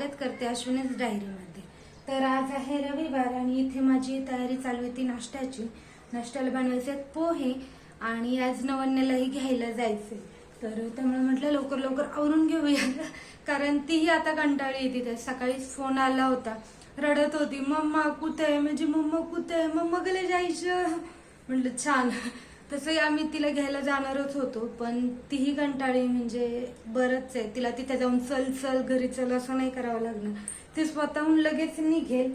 स्वागत करते अश्विनीच डायरीमध्ये. तर आज आहे रविवार आणि इथे माझी तयारी चालू होती नाश्त्याची. नाश्त्याला बनवायचे आहेत पोहे आणि आज नवन्यालाही घ्यायला जायचे तर त्यामुळे म्हटलं लवकर लवकर आवरून घेऊया. कारण तीही आता कंटाळी येते. तर सकाळीच फोन आला होता. रडत होती. मम्मा कुठे आहे? म्हणजे मम्मा कुठे आहे? मम्मा गेले जायचं. म्हटलं छान. तसंही आम्ही तिला घ्यायला जाणारच होतो पण तीही कंटाळी म्हणजे बरंच आहे. तिला तिथे जाऊन चल चल घरी चल असं नाही करावं लागणार. ती स्वतःहून लगेच निघेल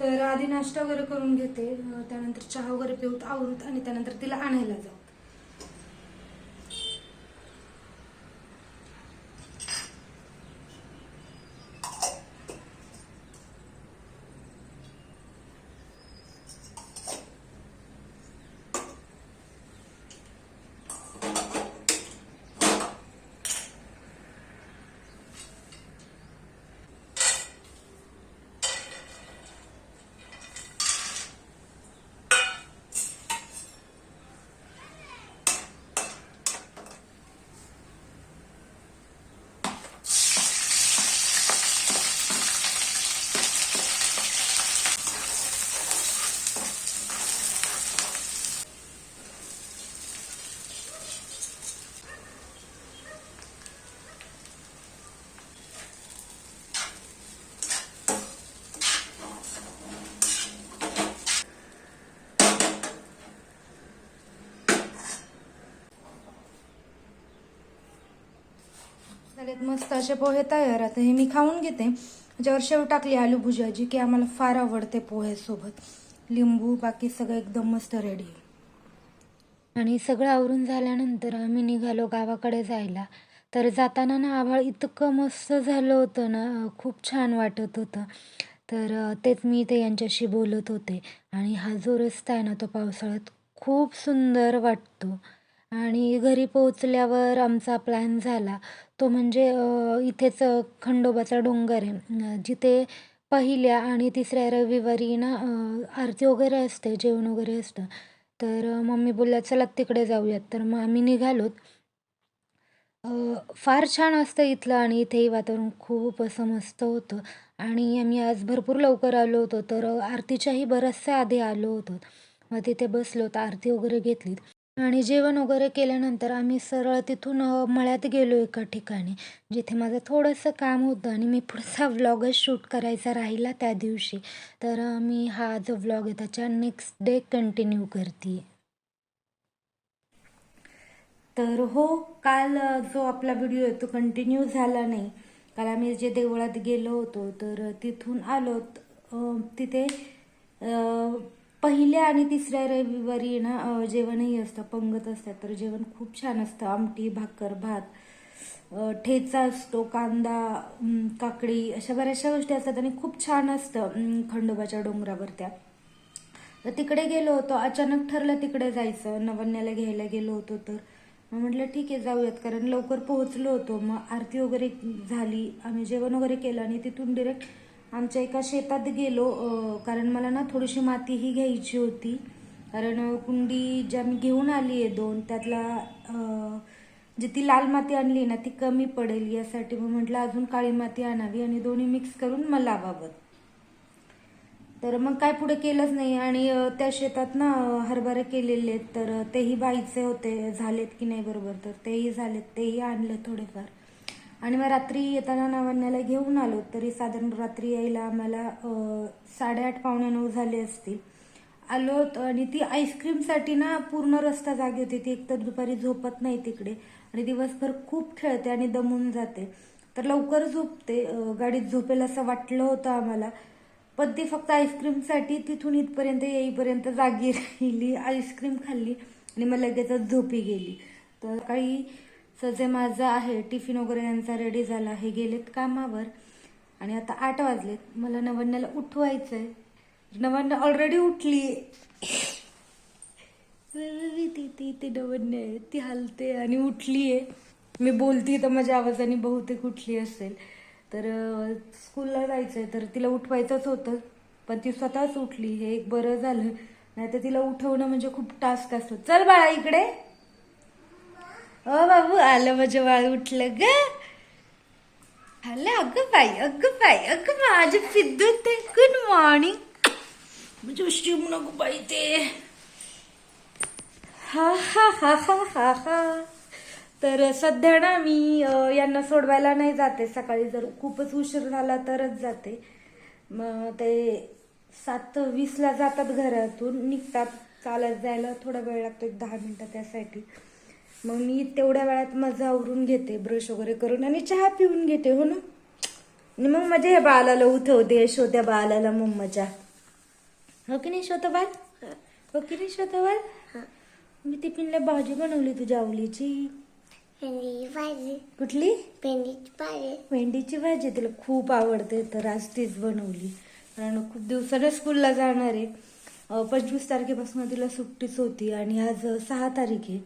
तर आधी नाश्ता वगैरे करून घेते. त्यानंतर चहा वगैरे पिऊत आवरूत आणि त्यानंतर तिला आणायला जाऊ. आहेत मस्त असे पोहे तयार आता हे मी खाऊन घेते. त्याच्यावर शेव टाकली आलू जी की आम्हाला फार आवडते पोह्यासोबत. लिंबू बाकी सगळं एकदम मस्त रेडी आणि सगळं आवरून झाल्यानंतर आम्ही निघालो गावाकडे जायला. तर जाताना ना आभाळ इतकं मस्त झालं होतं ना खूप छान वाटत होतं. तर तेच मी ते यांच्याशी बोलत होते. आणि हा जो रस्ता आहे ना तो पावसाळ्यात खूप सुंदर वाटतो. आणि घरी पोहोचल्यावर आमचा प्लॅन झाला. तो म्हणजे इथेच खंडोबाचा डोंगर आहे. जिथे पहिल्या आणि तिसऱ्या रविवारी ना आरती वगैरे असते जेवण वगैरे असतं. तर मम्मी बोलल्या चला तिकडे जाऊयात. तर मग आम्ही निघालोत फार छान असतं इथलं आणि इथेही वातावरण खूप असं मस्त होतं. आणि आम्ही आज भरपूर लवकर आलो होतो. तर आरतीच्याही बऱ्याचशा आधी आलो होतो. मग तिथे बसलो तर आरती वगैरे घेतलीत. आणि जेवण वगैरे केल्यानंतर आम्ही सरळ तिथून मळ्यात गेलो एका ठिकाणी जिथे माझं थोडंसं काम होतं आणि मी पुढचा व्लॉगच शूट करायचा राहिला त्या दिवशी. तर मी हा जो व्लॉग आहे त्याच्या नेक्स्ट डे कंटिन्यू करते तर हो काल जो आपला व्हिडिओ आहे तो कंटिन्यू झाला नाही. काल आम्ही जे देवळात गेलो होतो तर तिथून आलो तिथे पहिल्या आणि तिसऱ्या रविवारी ना जेवणही असतं पंगत असतात. तर जेवण खूप छान असतं. आमटी भाकर भात ठेचा असतो कांदा काकडी अशा बऱ्याचशा गोष्टी असतात आणि खूप छान असतं खंडोबाच्या डोंगरावर त्या तर तिकडे गेलो होतो. अचानक ठरलं तिकडे जायचं. नवन्याला घ्यायला गेलो होतो तर. मग म्हटलं ठीक आहे जाऊयात. कारण लवकर पोहोचलो होतो. मग आरती वगैरे झाली. आम्ही जेवण वगैरे केलं आणि तिथून डिरेक्ट आमच्या एका शेतात गेलो कारण मला ना थोडीशी मातीही घ्यायची होती. कारण कुंडी ज्या मी घेऊन आली आहे दोन त्यातला जी ती लाल माती आणली ना ती कमी पडेल यासाठी मग म्हटलं अजून काळी माती आणावी आणि दोन्ही मिक्स करून मग लावावं. तर मग काय पुढे केलंच नाही आणि त्या शेतात ना हरभरे केलेले आहेत. तर तेही बाईचे होते झालेत की नाही बरोबर. तर तेही झालेत तेही आणलं थोडेफार. आणि मग रात्री येताना नावान्याला घेऊन आलो तरी साधारण रात्री यायला आम्हाला साडेआठ पावणे नऊ झाले असतील. आलो आणि ती आईस्क्रीमसाठी ना पूर्ण रस्ता जागी होती. ती एकतर दुपारी झोपत नाही तिकडे. आणि दिवसभर खूप खेळते आणि दमून जाते. तर लवकर झोपते. गाडीत झोपेल असं वाटलं होतं आम्हाला. पण ती फक्त आईस्क्रीमसाठी तिथून इथपर्यंत येईपर्यंत जागी राहिली आईस्क्रीम खाल्ली आणि मग लगेचच झोपी गेली. तर काही जे माझं आहे टिफिन वगैरे यांचा रेडी झाला हे गेलेत कामावर. आणि आता आठ वाजलेत. मला नवन्याला उठवायचंय. नवन्या ऑलरेडी उठली. ती ती ती नवन्य आहे. ती हलते आणि उठली आहे मी बोलती तर माझ्या आवाजाने बहुतेक उठली असेल. तर स्कूलला जायचं आहे तर तिला उठवायचंच होतं. पण ती स्वतःच उठली. हे एक बरं झालं. नाही तर तिला उठवणं म्हणजे खूप टास्क असतो. चल बाळा इकडे. अ बाबू आलं माझं बाळ उठलं ग. हॅलो अगं बाई अगं बाई अगं माझे फिद्दू ते गुड मॉर्निंग म्हणजे शिव नको बाई ते. हा हा हा हा हा हा. तर सध्या ना मी यांना सोडवायला नाही जाते. सकाळी जर खूपच उशीर झाला तरच जाते. मग ते सात वीसला जातात घरातून. निघतात. चालत जायला थोडा वेळ लागतो एक दहा मिनिटं त्यासाठी. मग मी तेवढ्या वेळात माझं आवरून घेते ब्रश वगैरे करून आणि चहा पिऊन घेते हो ना? आणि मग माझ्या ह्या बाळाला उठवते यशोद्या बाळाला मम्माच्या. हो की नाही श्रोता बाल हो. की नाही श्रोता बाल मी टिफिनला भाजी बनवली तुझ्या आवलीची भेंडीची भाजी. कुठली? भेंडीची भाजी. भेंडीची भाजी तिला खूप आवडते तर आज तीच बनवली. कारण खूप दिवसाने स्कूलला जाणार आहे. पंचवीस तारखेपासून तिला सुट्टीच होती आणि आज सहा तारीख आहे.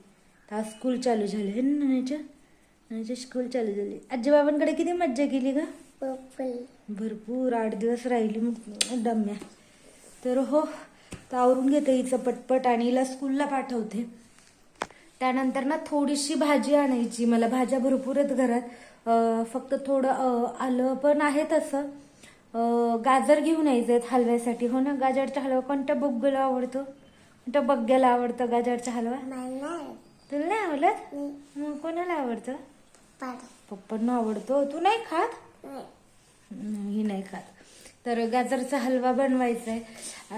आज स्कूल चालू झाली नाण्याच्या नाण्याच्या स्कूल चालू झाली. आजी बाबांकडे किती मज्जा केली का भरपूर. आठ दिवस राहिली मग डम्या तर हो तर आवरून घेते हिचं पटपट आणि हिला स्कूलला पाठवते. त्यानंतर ना थोडीशी भाजी आणायची. मला भाज्या भरपूर आहेत घरात. फक्त थोडं आलं पण आहे तसं गाजर घेऊन यायचे आहेत हलव्यासाठी. हो ना? गाजरचा हलवा कोणत्या बग्गूला आवडतो? कोणत्या बग्ग्याला आवडतं गाजरचा हलवा? तुला नाही आवडत? मग कोणाला आवडतं? पप्पांना आवडतो. तू नाही खात? ही नाही खात. तर गाजरचा हलवा बनवायचा आहे.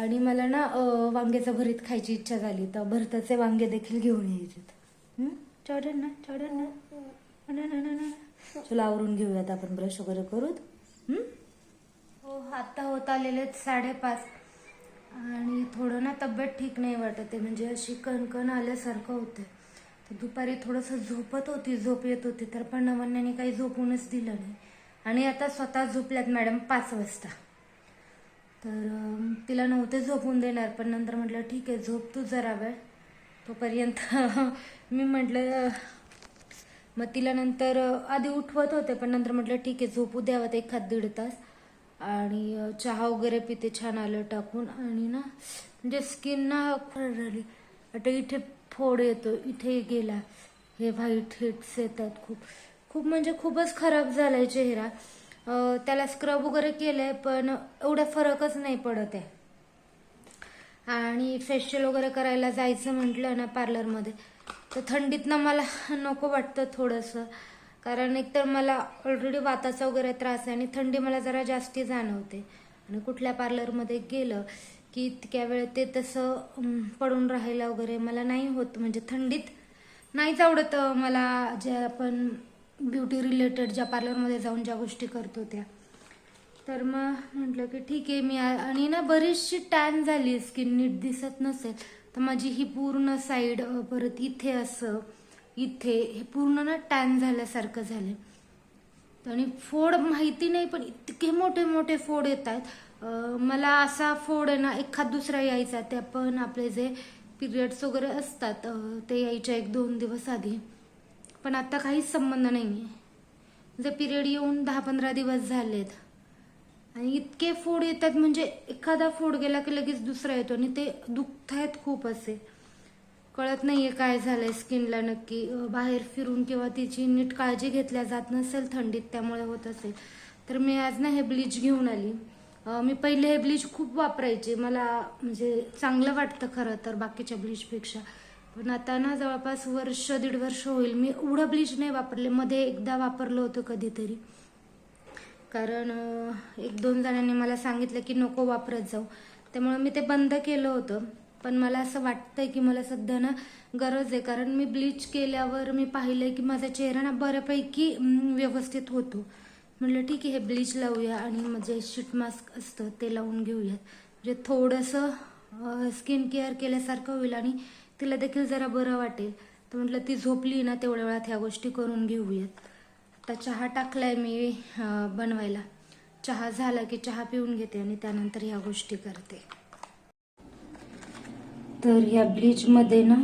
आणि मला ना वांग्याचं भरीत खायची इच्छा झाली. तर भरताचे वांगे देखील घेऊन यायचे चढन ना? चढन ना? ना, ना. चला आवरून घेऊयात आपण ब्रश वगैरे करूत हं? हो आता होत आलेले आहेत साडेपाच. आणि थोडं ना तब्येत ठीक नाही वाटत आहे. म्हणजे अशी कणकण आल्यासारखं होते तर दुपारी थोडंसं झोपत होती झोप येत होती तर पण नवन्याने काही झोपूनच दिलं नाही. आणि आता स्वतः झोपल्यात मॅडम पाच वाजता. तर तिला नव्हते झोपून देणार पण नंतर म्हटलं ठीक आहे झोप तू जरा वेळ. तोपर्यंत मी म्हटलं मग तिला नंतर आधी उठवत होते पण नंतर म्हटलं ठीक आहे झोपू द्यावं एखाद दीड तास. आणि चहा वगैरे पिते छान आलं टाकून. आणि ना म्हणजे स्किन ना खराब झाली. आता इथे फोड येतो इथे गेला. हे व्हाईट हिट्स येतात खूप. खूप म्हणजे खूपच खराब झालाय चेहरा. त्याला स्क्रब वगैरे केलंय पण एवढा फरकच नाही पडत आहे. आणि फेशियल वगैरे करायला जायचं म्हटलं ना पार्लरमध्ये तर थंडीतनं मला नको वाटतं थोडंसं. कारण एकतर मला ऑलरेडी वाताचा वगैरे त्रास आहे आणि थंडी मला जरा जास्ती जाणवते. आणि कुठल्या पार्लरमध्ये गेलं की इतक्या वेळ ते तसं पडून राहायला वगैरे मला नाही होत म्हणजे थंडीत नाहीच आवडत. मला जे आपण ब्युटी रिलेटेड ज्या पार्लरमध्ये जाऊन ज्या गोष्टी करतो त्या. तर मग म्हटलं की ठीक आहे मी आणि ना बरीचशी टॅन झाली स्किन नीट दिसत नसेल तर माझी ही पूर्ण साईड परत इथे असं इथे हे पूर्ण ना टॅन झाल्यासारखं झालं. आणि फोड माहिती नाही पण इतके मोठे मोठे फोड येत आहेत मला असा फोड आहे ना एखाद दुसरा यायचा त्या पण आपले जे पिरियड्स वगैरे असतात ते यायच्या एक दोन दिवस आधी. पण आता काहीच संबंध नाही आहे म्हणजे पिरियड येऊन दहा पंधरा दिवस झालेत. आणि इतके फोड येतात म्हणजे एखादा फोड गेला की लगेच दुसरा येतो आणि ते दुखत आहेत खूप असे. कळत नाहीये काय झालंय स्किनला नक्की. बाहेर फिरून किंवा तिची नीट काळजी घेतल्या जात नसेल थंडीत त्यामुळे होत असेल. तर मी आज ना हे ब्लीच घेऊन आली. मी पहिले हे ब्लीच खूप वापरायचे. मला म्हणजे चांगलं वाटतं खरं तर बाकीच्या ब्लीचपेक्षा. पण आता ना जवळपास वर्ष दीड वर्ष होईल. मी एवढं ब्लीच नाही वापरले. मध्ये एकदा वापरलं होतं कधीतरी. कारण एक दोन जणांनी मला सांगितलं की नको वापरत जाऊ. त्यामुळे मी ते बंद केलं होतं. पण मला असं वाटतंय की मला सध्या ना गरज आहे. कारण मी ब्लीच केल्यावर मी पाहिलंय की माझा चेहरा ना बऱ्यापैकी व्यवस्थित होतो. म्हटलं ठीक आहे हे ब्लीच लावूया आणि म्हणजे शीट मास्क असतं ते लावून घेऊयात. म्हणजे थोडंसं स्किन केअर केल्यासारखं होईल आणि तिला देखील जरा बरं वाटेल. तर म्हटलं ती झोपली ना तेवढ्या वेळात ह्या गोष्टी करून घेऊयात. आता चहा टाकलाय मी बनवायला. चहा झाला की चहा पिऊन घेते आणि त्यानंतर ह्या गोष्टी करते. तर ह्या ब्लीच मध्ये ना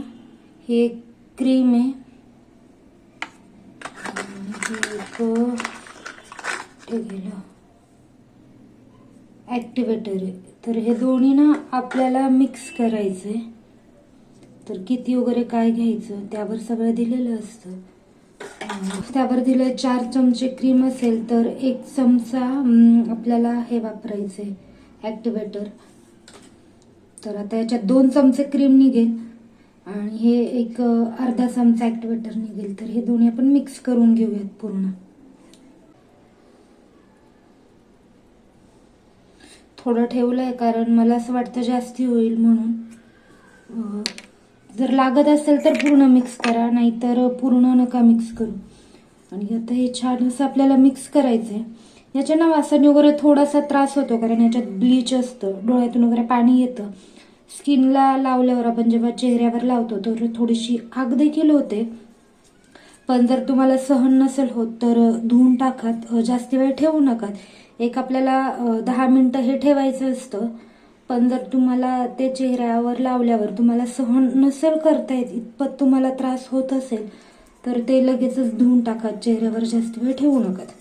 हे एक क्रीम आहे. आणि गेलं. ऍक्टिवेटर आहे. तर हे दोन्ही ना आपल्याला मिक्स करायचंय. तर किती वगैरे काय घ्यायचं त्यावर सगळं दिलेलं असतं. त्यावर दिलं चार चमचे क्रीम असेल तर एक चमचा आपल्याला हे वापरायचं आहे ॲक्टिवेटर तर आता याच्यात दोन चमचे क्रीम निघेल आणि हे एक अर्धा चमचा ॲक्टिवेटर निघेल. तर हे दोन्ही आपण मिक्स करून घेऊयात पूर्ण. थोडं ठेवलं आहे कारण मला असं वाटतं जास्ती होईल म्हणून. जर लागत असेल तर पूर्ण मिक्स करा नाहीतर पूर्ण नका मिक्स करू. आणि आता हे छान असं आपल्याला मिक्स करायचं आहे याच्या ना वासाने वगैरे थोडासा त्रास होतो कारण याच्यात ब्लीच असतं डोळ्यातून वगैरे पाणी येतं. स्किनला लावल्यावर आपण जेव्हा चेहऱ्यावर लावतो तर थोडीशी आग देखील होते. पण जर तुम्हाला सहन नसेल होत तर धुवून टाकात जास्ती जास्त वेळ ठेवू नकात एक आपल्याला दहा मिनटं हे ठेवायचं असतं. पण जर तुम्हाला ते चेहऱ्यावर लावल्यावर तुम्हाला सहन नसेल करता येत इतपत तुम्हाला त्रास होत असेल तर ते लगेचच धुवून टाकात चेहऱ्यावर जास्त वेळ ठेवू नकात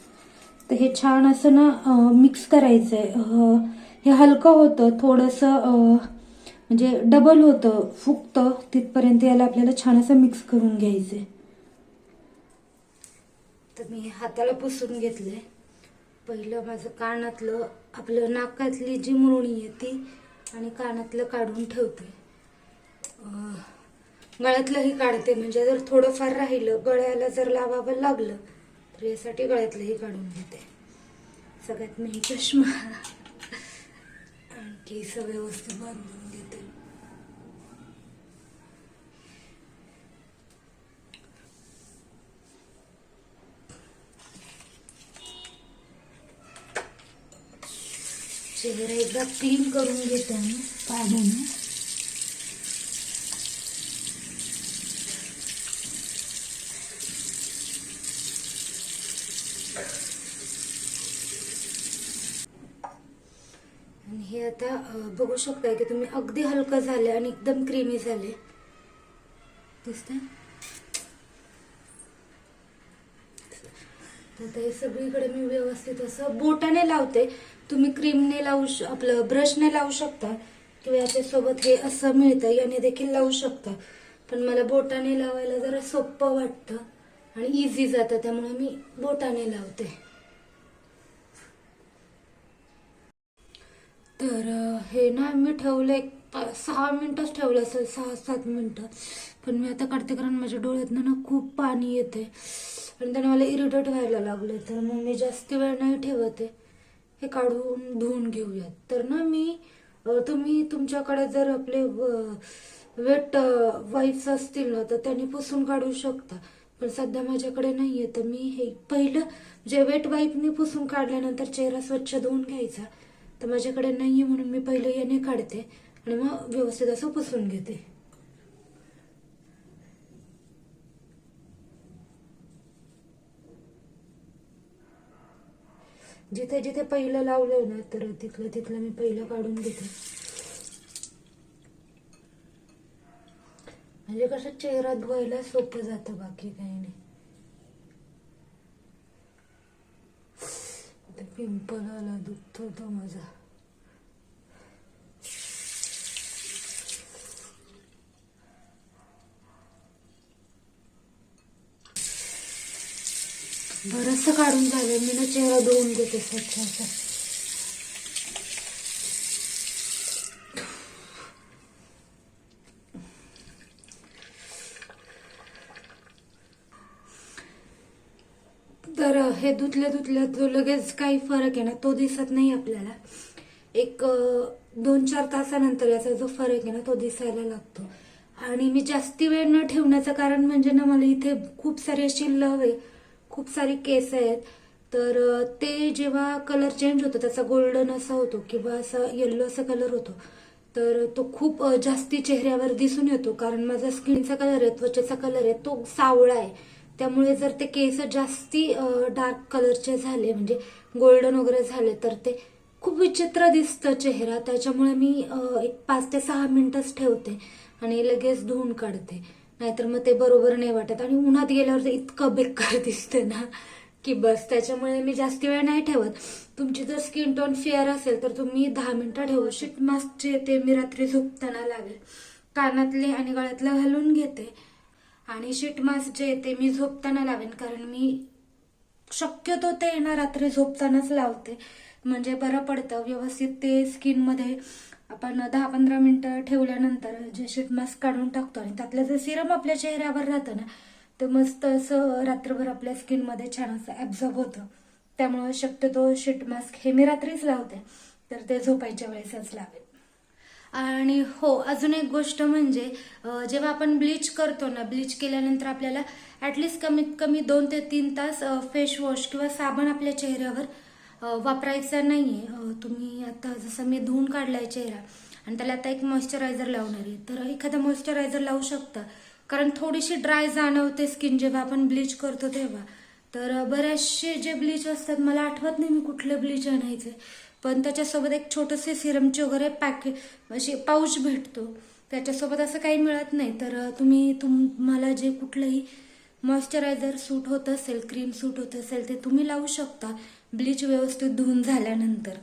तर हे छान असं ना मिक्स करायचं आहे हे हलकं होतं थोडंसं म्हणजे डबल होतं फुगतं तिथपर्यंत याला आपल्याला छान असं मिक्स करून घ्यायचं आहे तर मी हाताला पुसून घेतलंय. पहिलं माझं कानातलं आपलं नाकातली जी मुरणी आहे ती आणि कानातलं काढून ठेवते. गळ्यातलंही काढते म्हणजे जर थोडंफार राहिलं गळ्याला जर लावावं लागलं तर यासाठी गळ्यातलंही काढून घेते. सगळ्यात मी चष्मा. आणखी सगळ्या वस्तू बांधून घेते चेहरा एकदा क्लीन करून घेते मी पाण्याने. आणि हे आता बघू शकताय की तुम्ही अगदी हलकं झाले आणि एकदम क्रीमी झाले. दिसतंय? आता हे सगळीकडे मी व्यवस्थित असं बोटाने लावते. तुम्ही क्रीमने लावू श आपलं ब्रशने लावू शकता किंवा याच्यासोबत हे असं मिळतं याने देखील लावू शकता. पण मला बोटाने लावायला जरा सोपं वाटतं आणि इझी जातं त्यामुळे मी बोटाने लावते. तर हे ना मी ठेवलं एक सहा मिनटंच ठेवलं असेल सहा सात मिनटं. पण मी आता काढते कारण माझ्या डोळ्यातनं ना खूप पाणी येते आणि त्याने मला इरिटेट व्हायला लागले तर मग मी जास्त वेळ नाही ठेवत. हे काढून धुवून घेऊयात. तर ना मी तुम्ही तुमच्याकडे जर आपले वेट वाईप्स असतील ना तर त्यांनी पुसून काढू शकता. पण सध्या माझ्याकडे नाहीये. तर मी हे पहिलं जे वेट वाईपने पुसून काढल्यानंतर चेहरा स्वच्छ धुवून घ्यायचा. तर माझ्याकडे नाहीये म्हणून मी पहिलं याने काढते आणि मग व्यवस्थित असं पुसून घेते. जिथे जिथे पहिलं लावलं ना तर तिथलं तिथलं मी पहिलं काढून घेते. म्हणजे कसं चेहरा धुवायला सोपं जातं बाकी काही नाही. पिंपल आला दुखतो तो माझा. बरंचसं काढून झालं मी ना चेहरा धुवून घेते स्वच्छ असं. तर हे धुतल्या धुतल्या जो लगेच काही फरक आहे ना तो दिसत नाही आपल्याला. एक दोन चार तासानंतर याचा जो फरक आहे ना तो दिसायला लागतो. आणि मी जास्ती वेळ न ठेवण्याचं कारण म्हणजे ना मला इथे खूप सारे अशी लव आहे. खूप सारे केस आहेत. तर ते जेव्हा कलर चेंज होतो त्याचा गोल्डन असा होतो किंवा असा येल्लो असा कलर होतो तर तो खूप जास्ती चेहऱ्यावर दिसून येतो. कारण माझा स्किनचा कलर आहे त्वचेचा कलर आहे तो सावळा आहे. त्यामुळे जर ते केस जास्ती डार्क कलरचे झाले म्हणजे गोल्डन वगैरे झाले तर ते खूप विचित्र दिसतं चेहरा. त्याच्यामुळे मी एक पाच ते सहा मिनिटच ठेवते आणि लगेच धुवून काढते. नाहीतर मग ते बरोबर नाही वाटत. आणि उन्हात गेल्यावर इतकं बेकार दिसतं ना की बस त्याच्यामुळे मी जास्त वेळ नाही ठेवत. तुमची जर स्किन टोन फेअर असेल तर तुम्ही दहा मिनिटं ठेवू शीट मास्कचे ते मी रात्री झोपताना लागेल. कानातले आणि गळ्यातलं घालून घेते. आणि शीट मास्क जे येते ते मी झोपताना लावेन कारण मी शक्यतो ते ना रात्री झोपतानाच लावते. म्हणजे बरं पडतं. व्यवस्थित ते स्किनमध्ये आपण दहा पंधरा मिनिटं ठेवल्यानंतर जे शीट मास्क काढून टाकतो आणि त्यातलं जे सिरम आपल्या चेहऱ्यावर राहतं ना ते मस्त असं रात्रभर आपल्या स्किनमध्ये छान असं ॲब्झॉर्ब होतं. त्यामुळं शक्यतो शीट मास्क हे मी रात्रीच लावते तर ते झोपायच्या वेळेसच लावेल आणि हो अजून एक गोष्ट म्हणजे जेव्हा आपण ब्लीच करतो ना ब्लीच केल्यानंतर आपल्याला ॲटलिस्ट कमीत कमी दोन ते तीन तास फेस वॉश किंवा साबण आपल्या चेहऱ्यावर वापरायचा नाही आहे तुम्ही आता जसं मी धुवून काढला आहे चेहरा आणि त्याला आता एक मॉइश्चरायझर लावणार आहे. तर एखादा मॉइश्चरायझर लावू शकता. कारण थोडीशी ड्राय जाणवते स्किन जेव्हा आपण ब्लीच करतो तेव्हा. तर बरेचसे जे ब्लीच असतात मला आठवत नाही मी कुठले ब्लीच आणायचे पण त्याच्यासोबत एक छोटंसे सिरमचे वगैरे पॅकेट असे पाऊच भेटतो. त्याच्यासोबत असं काही मिळत नाही. तर तुम्ही तुम्हाला जे कुठलंही मॉइश्चरायझर सूट होत असेल क्रीम सूट होत असेल ते तुम्ही लावू शकता. ब्लीच व्यवस्थित धुवून झाल्यानंतर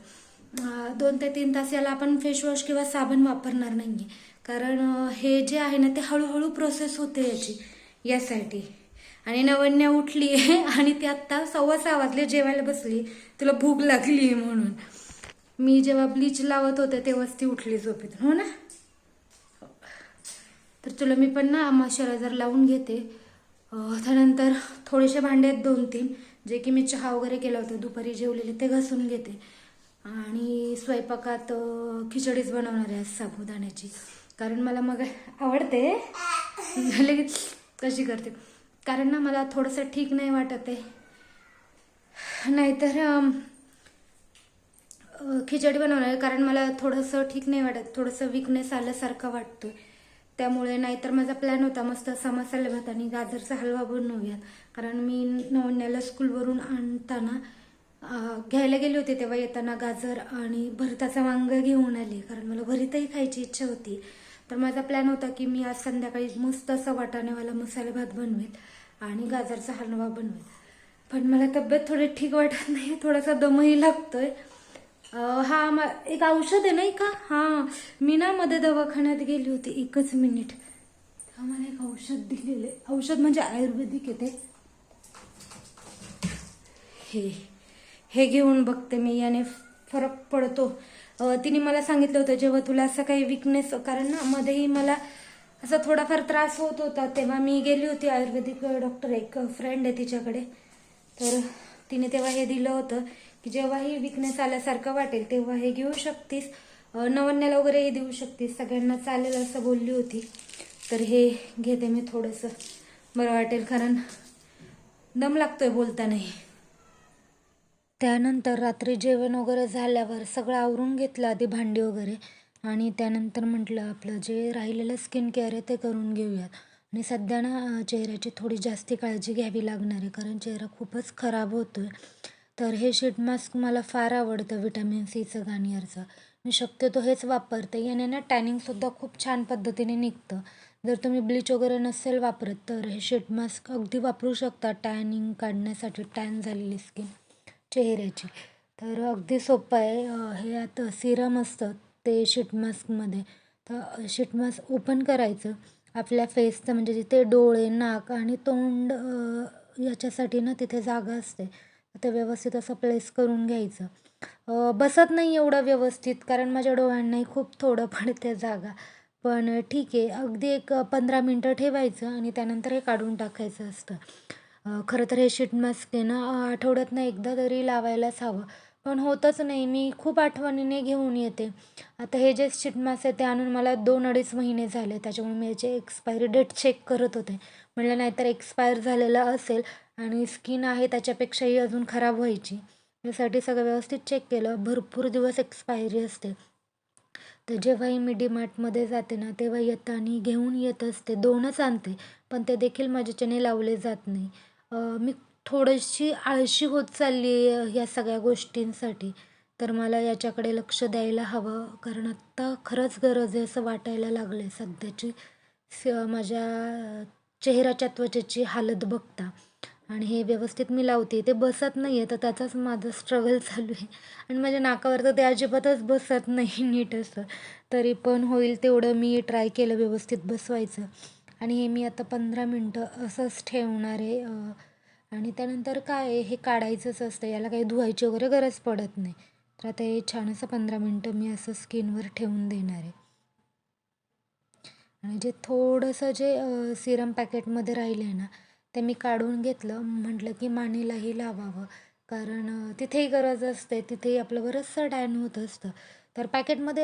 दोन ते तीन तास याला आपण फेसवॉश किंवा साबण वापरणार नाहीये. कारण हे जे आहे ना ते हळूहळू प्रोसेस होते याची यासाठी. आणि नवन्या उठली आहे आणि ती आत्ता सव्वा सहा वाजले जेवायला बसली तुला भूक लागली म्हणून. मी जेव्हा ब्लीच लावत होते तेव्हाच ती उठली झोपेतून. हो ना? तर तुला मी पण ना मॉइश्चरायझर लावून घेते. त्यानंतर थोडेसे भांडे आहेत दोन तीन जे की मी चहा वगैरे केला होता दुपारी जेवलेले ते घासून घेते. आणि स्वयंपाकात खिचडीच बनवणार आहे आज साबुदाण्याची. कारण मला मग आवडते. लगेच कशी करते. कारण ना मला थोडंसं ठीक नाही वाटत आहे. नाहीतर खिचडी बनवणार कारण मला थोडंसं ठीक नाही वाटत. थोडंसं विकनेस आल्यासारखं वाटतोय. त्यामुळे नाहीतर माझा प्लॅन होता मस्त असा मसाले भात आणि गाजरचा हलवा बनवूयात. कारण मी नवन्याला स्कूलवरून आणताना घ्यायला गेले होते तेव्हा येताना गाजर आणि भरताचा वांग घेऊन आले. कारण मला भरीतही खायची इच्छा होती. तर माझा प्लॅन होता की मी आज संध्याकाळी मस्त असा वाटाण्यावाला मसाले भात बनवेल आणि गाजरचा हलवा बनवेल. पण मला तब्येत थोडी ठीक वाटत नाही थोडासा दमही लागतोय. हा म- एक औषध आहे नाही का? हा मी ना मध्ये दवाखान्यात गेली होती एकच मिनिट. हा मला एक औषध दिलेलं आहे. औषध म्हणजे आयुर्वेदिक येते हे हे घेऊन बघते मी याने फरक पडतो. तिने मला सांगितलं होतं जेव्हा तुला असं काही विकनेस कारण ना मध्येही मला असा थोडाफार त्रास होत होता तेव्हा मी गेली होती आयुर्वेदिक डॉक्टर एक फ्रेंड आहे तिच्याकडे. तर तिने तेव्हा हे दिलं होतं. की जेव्हाही विकनेस आल्यासारखं वाटेल तेव्हा हे घेऊ शकतीस. नवन्याला वगैरे हे देऊ शकतीस. सगळ्यांना चालेल असं बोलली होती. तर हे घेते मी थोडंसं. बरं वाटेल कारण दम लागतोय बोलतानाही त्यानंतर रात्री जेवण वगैरे झाल्यावर सगळं आवरून घेतलं आधी भांडी वगैरे. आणि त्यानंतर म्हटलं आपलं जे राहिलेलं स्किन केअर आहे ते करून घेऊयात. आणि सध्या ना चेहऱ्याची थोडी जास्ती काळजी घ्यावी लागणार आहे. कारण चेहरा खूपच खराब होतो आहे तर हे शीट मास्क मला फार आवडतं विटॅमिन सीचं गार्नियरचं मी शक्यतो हेच वापरते. याने ना टॅनिंगसुद्धा खूप छान पद्धतीने निघतं. जर तुम्ही ब्लीच वगैरे नसेल वापरत तर हे शीट मास्क अगदी वापरू शकता टॅनिंग काढण्यासाठी टॅन झालेली स्किन चेहऱ्याची. तर अगदी सोपं आहे. हे आता सिरम असतं ते शीट मास्कमध्ये तर शीट मास्क ओपन करायचं. आपल्या फेसचं म्हणजे जिथे डोळे नाक आणि तोंड याच्यासाठी ना तिथे जागा असते. ते व्यवस्थित असं प्लेस करून घ्यायचं. बसत नाही एवढं व्यवस्थित कारण माझ्या डोळ्यांनाही खूप थोडं पडते जागा. पण ठीक आहे अगदी एक पंधरा मिनटं ठेवायचं आणि त्यानंतर हे काढून टाकायचं असतं. खरं तर हे शीट मास्क आहे ना आठवड्यातनं एकदा तरी लावायलाच हवं. पण होतच नाही मी खूप आठवणीने घेऊन येते. आता हे जे शीट मास्क आहे ते आणून मला दोन अडीच महिने झाले त्याच्यामुळे मी याची एक्सपायरी डेट चेक करत होते. म्हणलं नाहीतर एक्सपायर झालेलं असेल आणि स्किन आहे त्याच्यापेक्षाही अजून खराब व्हायची. यासाठी सगळं व्यवस्थित चेक केलं. भरपूर दिवस एक्सपायरी असते. तर जेव्हाही मी डीमार्टमध्ये जाते ना तेव्हा येताना घेऊन येत असते. दोनच आणते पण ते देखील माझ्याच्याने लावले जात नाही. मी थोडीशी आळशी होत चालली आहे या सगळ्या गोष्टींसाठी. तर मला याच्याकडे लक्ष द्यायला हवं कारण आत्ता खरंच गरज आहे असं वाटायला लागलं आहे सध्याची. स- माझ्या चेहऱ्याच्या त्वचेची हालत बघता. आणि हे व्यवस्थित मी लावते. ते बसत नाही आहे तर त्याचाच माझं स्ट्रगल चालू आहे. आणि माझ्या नाकावर तर ते अजिबातच बसत नाही नीट असं. तरी पण होईल तेवढं मी ट्राय केलं व्यवस्थित बसवायचं. आणि हे मी आता पंधरा मिनटं असंच ठेवणार आहे. आणि त्यानंतर काय हे काढायचंच असतं. याला काही धुवायची वगैरे गरज पडत नाही. तर आता हे छान असं पंधरा मिनटं मी असं स्किनवर ठेवून देणार आहे. आणि जे थोडंसं जे सिरम पॅकेटमध्ये राहिलं आहे ना ते मी काढून घेतलं. म्हटलं की मानेलाही लावावं. कारण तिथेही गरज असते. तिथेही आपलं बरंचसं डॅन होत असतं. तर पॅकेटमध्ये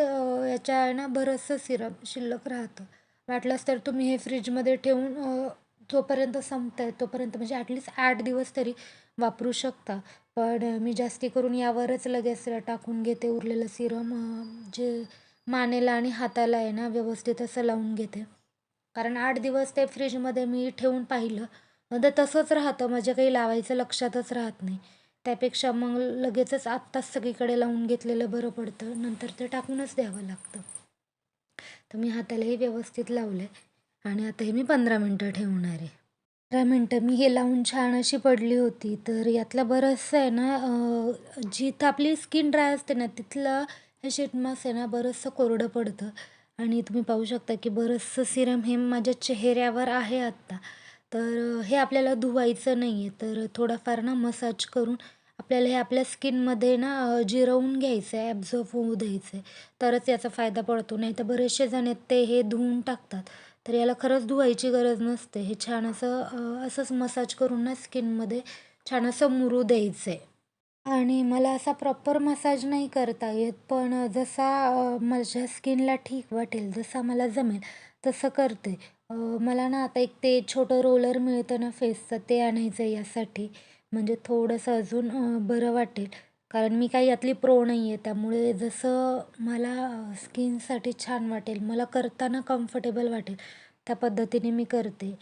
याच्या आहे ना बरंचसं सिरम शिल्लक राहतं. वाटलंच तर तुम्ही हे फ्रीजमध्ये ठेवून जोपर्यंत संपत आहे तोपर्यंत म्हणजे ॲटलिस्ट आठ दिवस तरी वापरू शकता. पण मी जास्ती करून यावरच लगेच टाकून घेते उरलेलं सिरम जे मानेला आणि हाताला आहे ना व्यवस्थित असं लावून घेते. कारण आठ दिवस ते फ्रीजमध्ये मी ठेवून पाहिलं. मग ते तसंच राहतं माझ्या काही लावायचं लक्षातच राहत नाही. त्यापेक्षा मग लगेचच आत्ताच सगळीकडे लावून घेतलेलं बरं पडतं. नंतर ते टाकूनच द्यावं लागतं. तर मी हातालाही व्यवस्थित लावलं आहे आणि आता हे मी पंधरा मिनटं ठेवणार आहे. पंधरा मिनटं मी हे लावून छान अशी पडली होती. तर यातलं बरंचसं आहे ना जी जिथं आपली स्किन ड्राय असते ना तिथलं हे शीट मास्क आहे ना बरंचसं कोरडं पडतं. आणि तुम्ही पाहू शकता की बरंचसं सिरम हे माझ्या चेहऱ्यावर आहे आत्ता. तर हे आपल्याला धुवायचं नाही आहे तर थोडाफार ना मसाज करून आपल्याला हे आपल्या स्किनमध्ये ना जिरवून घ्यायचं आहे ॲब्झॉर्ब होऊ द्यायचं आहे तरच याचा फायदा पडतो. नाही तर बरेचसे जण आहेत ते हे धुवून टाकतात. तर याला खरंच धुवायची गरज नसते. हे छान असं असंच मसाज करून ना स्किनमध्ये छान असं मुरू द्यायचं आहे आणि मला असा प्रॉपर मसाज नाही करता येत पण जसा माझ्या स्किनला ठीक वाटेल जसा मला जमेल तसं करते. अ, मला ना आता एक ते छोटं रोलर मिळतं ना फेसचं ते आणायचं आहे यासाठी. म्हणजे थोडंसं अजून अ, बरं वाटेल. कारण मी काही यातली प्रो नाही आहे त्यामुळे जसं मला स्किनसाठी छान वाटेल मला करताना कम्फर्टेबल वाटेल त्या पद्धतीने मी करते.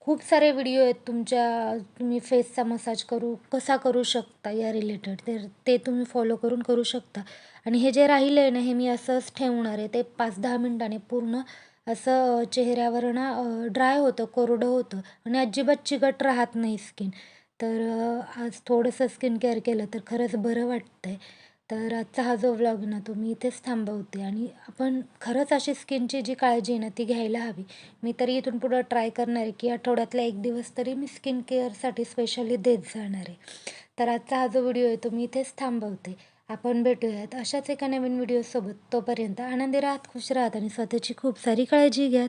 खूप सारे व्हिडिओ आहेत तुमच्या तुम्ही फेसचा मसाज करू कसा करू शकता या रिलेटेड तर ते तुम्ही फॉलो करून करू शकता. आणि हे जे राहिलं आहे ना हे मी असंच ठेवणार आहे. ते पाच दहा मिनटाने पूर्ण असं चेहऱ्यावर ना ड्राय होतं कोरडं होतं. आणि अजिबात चिकट राहत नाही स्किन तर आज थोडंसं स्किन केअर केलं तर खरंच बरं वाटतं आहे तर आजचा हा जो व्लॉग ना तो मी इथेच थांबवते. आणि आपण खरंच अशी स्किनची जी काळजी आहे ना ती घ्यायला हवी. मी तरी इथून पुढं ट्राय करणार आहे की आठवड्यातला एक दिवस तरी मी स्किन केअरसाठी स्पेशली देत जाणार आहे. तर आजचा हा जो व्हिडिओ आहे तो मी इथेच थांबवते. आपण भेटूयात अशाच एका नवीन व्हिडिओसोबत तोपर्यंत आनंदी राहत खुश राहत आणि स्वतःची खूप सारी काळजी घ्यात.